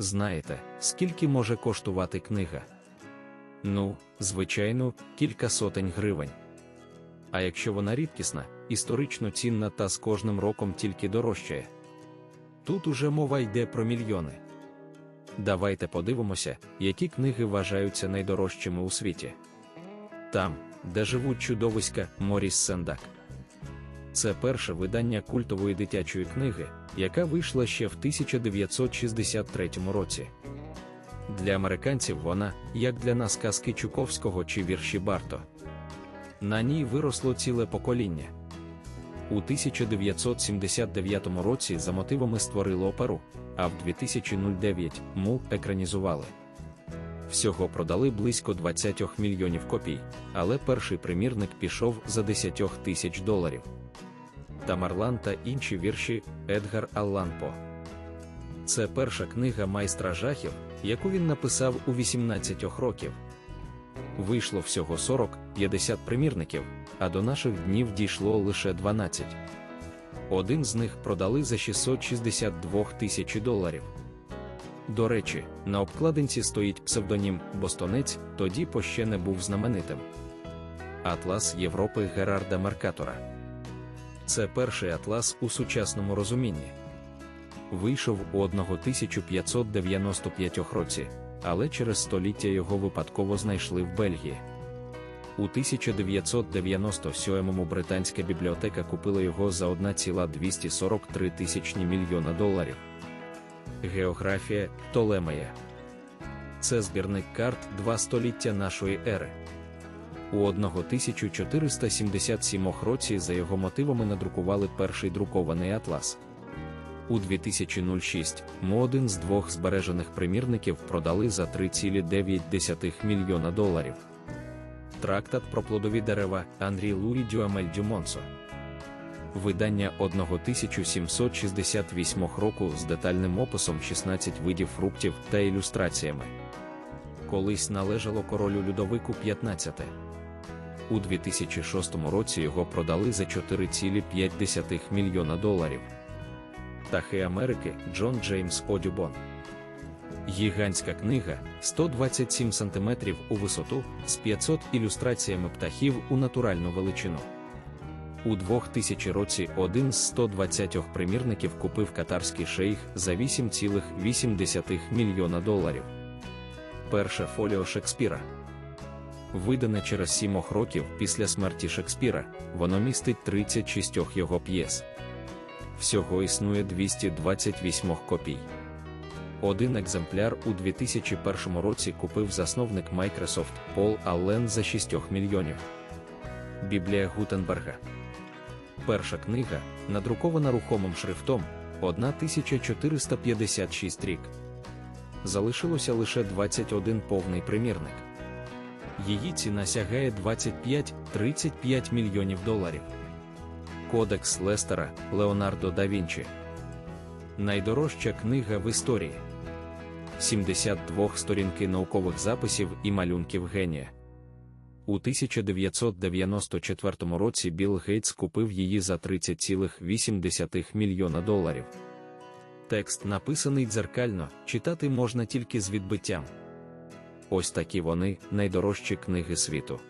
Знаєте, скільки може коштувати книга? Ну, звичайно, кілька сотень гривень. А якщо вона рідкісна, історично цінна та з кожним роком тільки дорожчає. Тут уже мова йде про мільйони. Давайте подивимося, які книги вважаються найдорожчими у світі. Там, де живуть чудовиська Моріс Сендак. Це перше видання культової дитячої книги, яка вийшла ще в 1963 році. Для американців вона, як для нас казки Чуковського чи вірші Барто. На ній виросло ціле покоління. У 1979 році за мотивами створили оперу, а в 2009 му екранізували. Всього продали близько 20 мільйонів копій, але перший примірник пішов за 10 тисяч доларів. Тамарлан та інші вірші Едгар Аллан По. Це перша книга майстра жахів, яку він написав у 18 років. Вийшло всього 40-50 примірників, а до наших днів дійшло лише 12. Один з них продали за 662 тисячі доларів. До речі, на обкладинці стоїть псевдонім Бостонець, тоді поще не був знаменитим. Атлас Європи Герарда Меркатора. Це перший атлас у сучасному розумінні. Вийшов у 1595 році, але через століття його випадково знайшли в Бельгії. У 1997 британська бібліотека купила його за 1,243 тисячні мільйона доларів. Географія Толемея. Це збірник карт два століття нашої ери. У 1477 році за його мотивами надрукували перший друкований атлас. У 2006 му один з двох збережених примірників продали за 3,9 мільйона доларів. Трактат про плодові дерева Анрі Луї Дюамель Дюмонсо. Видання 1768 року з детальним описом 16 видів фруктів та ілюстраціями. Колись належало королю Людовику 15. У 2006 році його продали за 4,5 мільйона доларів. Птахи Америки Джон Джеймс Одюбон. Гігантська книга 127 см у висоту з 500 ілюстраціями птахів у натуральну величину. У 2000 році один з 120 примірників купив катарський шейх за 8,8 мільйона доларів. Перше фоліо Шекспіра. Видане через 7 років після смерті Шекспіра, воно містить 36 його п'єс. Всього існує 228 копій. Один екземпляр у 2001 році купив засновник Microsoft Пол Аллен за 6 мільйонів. Біблія Гутенберга. Перша книга, надрукована рухомим шрифтом 1456 рік. Залишилося лише 21 повний примірник. Її ціна сягає 25-35 мільйонів доларів. Кодекс Лестера Леонардо да Вінчі. Найдорожча книга в історії. 72 сторінки наукових записів і малюнків генія. У 1994 році Білл Гейтс купив її за 30,8 мільйона доларів. Текст написаний дзеркально, читати можна тільки з відбиттям. Ось такі вони найдорожчі книги світу.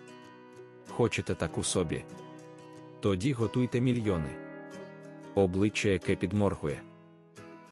Хочете таку собі? Тоді готуйте мільйони. Обличчя, яке підморгує.